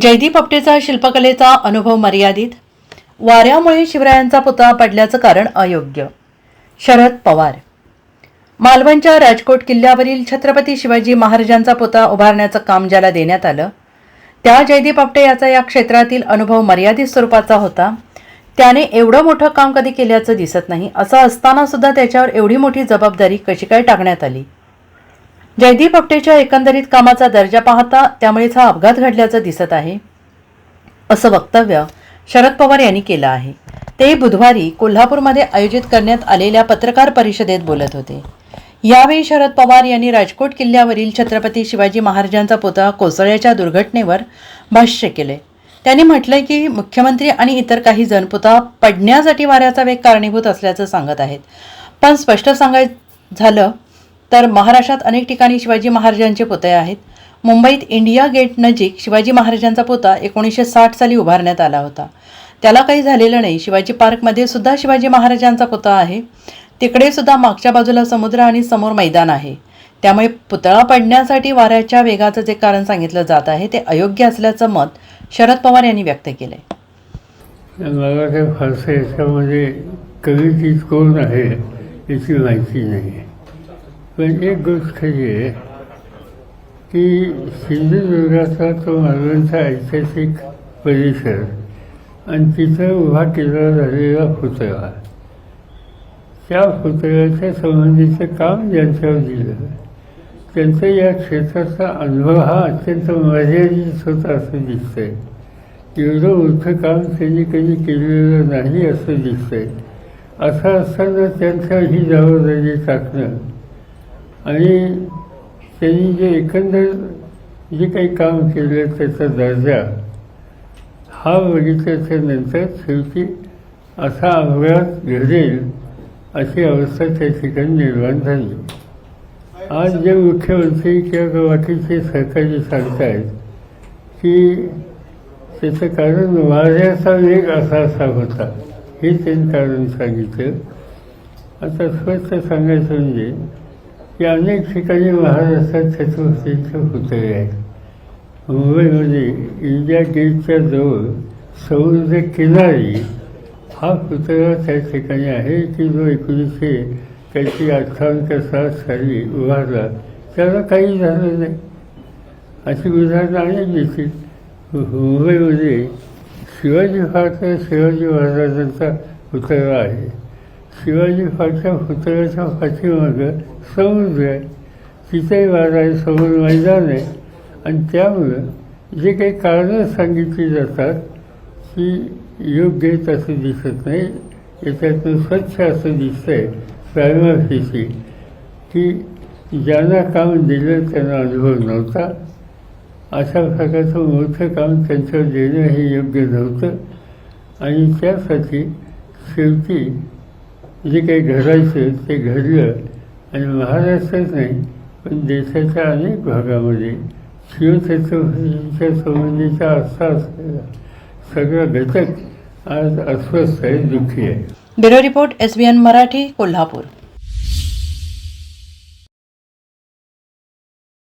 जयदीप आपटेचा शिल्पकलेचा अनुभव मर्यादित. वाऱ्यामुळे शिवरायांचा पुतळा पडल्याचं कारण अयोग्य. शरद पवार. मालवणच्या राजकोट किल्ल्यावरील छत्रपती शिवाजी महाराजांचा पुतळा उभारण्याचं काम ज्याला देण्यात आलं त्या जयदीप आपटे याचा या क्षेत्रातील अनुभव मर्यादित स्वरूपाचा होता. त्याने एवढं मोठं काम कधी केल्याचं दिसत नाही असं असताना सुद्धा त्याच्यावर एवढी मोठी जबाबदारी कशी काय टाकण्यात आली? जयदीप आपटेच्या एकंदरीत कामाचा दर्जा पाहता त्यामुळेच हा अपघात घडल्याचं दिसत आहे. असं वक्तव्य शरद पवार यांनी केलं आहे. ते बुधवारी कोल्हापूरमध्ये आयोजित करण्यात आलेल्या पत्रकार परिषदेत बोलत होते. यावेळी शरद पवार यांनी राजकोट किल्ल्यावरील छत्रपती शिवाजी महाराजांचा पुतळा कोसळल्याच्या दुर्घटनेवर भाष्य केले. त्यांनी म्हटलंय की मुख्यमंत्री आणि इतर काही जण पुतळा पडण्यासाठी वाऱ्याचा वेग कारणीभूत असल्याचं सांगत आहेत. पण स्पष्ट सांगायचं झालं तर महाराष्ट्रात अनेक ठिकाणी शिवाजी महाराजांचे पुतळे आहेत. मुंबईत इंडिया गेट नजीक शिवाजी महाराजांचा पुतळा एकोणीसशे साठ साली उभारण्यात आला होता. त्याला काही झालेलं नाही. शिवाजी पार्कमध्ये सुद्धा शिवाजी महाराजांचा पुतळा आहे. तिकडे सुद्धा मागच्या बाजूला समुद्र आणि समोर मैदान आहे. त्यामुळे पुतळा पडण्यासाठी वाऱ्याच्या वेगाचं जे कारण सांगितलं जात आहे ते अयोग्य असल्याचं मत शरद पवार यांनी व्यक्त केलं मला काही फारसं याच्यामध्ये कधी चीज कोण आहे याची माहिती नाही पण एक गोष्ट ही आहे की सिंधुदुर्गाचा तो मालवणचा ऐतिहासिक परिसर आणि तिथं उभा केला झालेला पुतळा. त्या पुतळ्याच्या संबंधीचं काम ज्यांच्यावर दिलं त्यांचा या क्षेत्राचा अनुभव हा अत्यंत मर्यादित होता असं दिसतंय. एवढं मोठं काम त्यांनी कधी केलेलं नाही असं दिसतंय. असं असताना त्यांच्यावर ही जबाबदारी टाकणं आणि त्यांनी जे एकंदर जे काही काम केलं त्याचा दर्जा हा बघितल्याच्या नंतर शेवटी असा अपघात घडेल अशी अवस्था त्या ठिकाणी निर्माण झाली. आज जे मुख्यमंत्री किंवा बाकीचे सरकारी सांगतायत की त्याचं कारण वाऱ्याचा वेग असा असा होता हे त्यांनी कारण सांगितलं. आता स्पष्ट सांगायचं म्हणजे की अनेक ठिकाणी महाराष्ट्रात छत्रपतींचे पुतळे आहेत मुंबईमध्ये म्हणजे इंडिया गेटच्या जवळ समुद्र किनारी हा पुतळा त्या ठिकाणी आहे की जो एकोणीसशे त्याची अठ्ठावन्न सात साली उभारला. त्याला काही झालं नाही. अशी उदाहरणं अनेक दिसतील. मुंबईमध्ये म्हणजे शिवाजी महाराज शिवाजी महाराजांचा पुतळा आहे. शिवाजी फाटच्या पुतळ्याच्या पाठीमागं समुद्र आहे तिथेही वारा आहे समोर मैदान आहे आणि त्यामुळं जे काही कारणं सांगितली जातात की योग्य आहेत असं दिसत नाही. याच्यातून स्वच्छ असं दिसतंय प्रायमाफिसी की ज्यांना काम दिलं त्यांना अनुभव नव्हता. अशा प्रकारचं मोठं काम त्यांच्यावर देणं हे योग्य नव्हतं. आणि त्यासाठी शेवटी जे काही घडायचं ते घडलं आणि महाराष्ट्रात नाही पण देशाच्या अनेक भागामध्ये शिवछत्रपतींच्या संबंधीचा असा असलेला सगळा घटक आज अस्वस्थ आहे दुःखी आहे. Bureau report S B N Marathi Kolhapur.